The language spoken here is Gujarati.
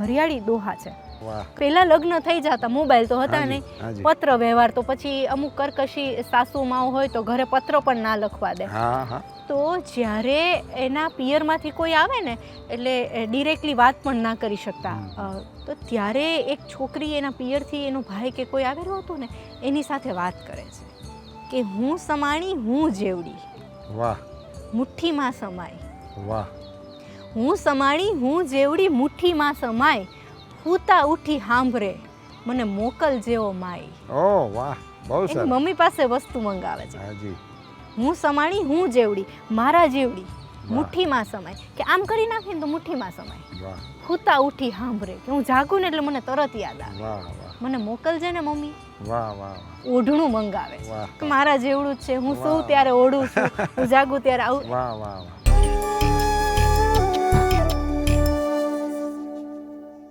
હરિયાળી દોહા છે. પહેલા લગ્ન થઈ જતા મોબાઈલ તો હતા નહીં. પત્ર વ્યવહાર તો પછી અમુક કરકશી સાસુ માઓ હોય તો ઘરે પત્ર પણ ના લખવા દે. તો જ્યારે એના પિયરમાંથી કોઈ આવે ને એટલે ડિરેક્ટલી વાત પણ ના કરી શકતા. તો ત્યારે એક છોકરી એના પિયરથી એનો ભાઈ કે કોઈ આવેલો હતો ને એની સાથે વાત કરે છે કે હું સમાણી હું જેવડી. વાહ. મુઠ્ઠીમાં સમાય. વાહ. હું સમાણી હું જેવડી મુઠ્ઠીમાં સમાય હુતા ઉઠી સાંભળે મને મોકલ જેવો માય. ઓ વાહ બહુ સરસ. મમ્મી પાસે વસ્તુ મંગાવે છે. હાજી. હું સમાણી હું જેવડી મારા જેવડી મુઠ્ઠીમાં સમાય. કે આમ કરી નાખીને તો મુઠ્ઠીમાં સમાય. વાહ. હુતા ઉઠી સાંભળે કે હું જાગું ને એટલે મને તરત યાદ આવે. વાહ વાહ. મને મોકલજે ને મમ્મી. વાહ વાહ વાહ. ઓઢણું મંગાવે છે. કે મારા જેવડું જ છે હું. સૌ ત્યારે ઓઢું છું હું જાગું ત્યારે આવું. વાહ વાહ.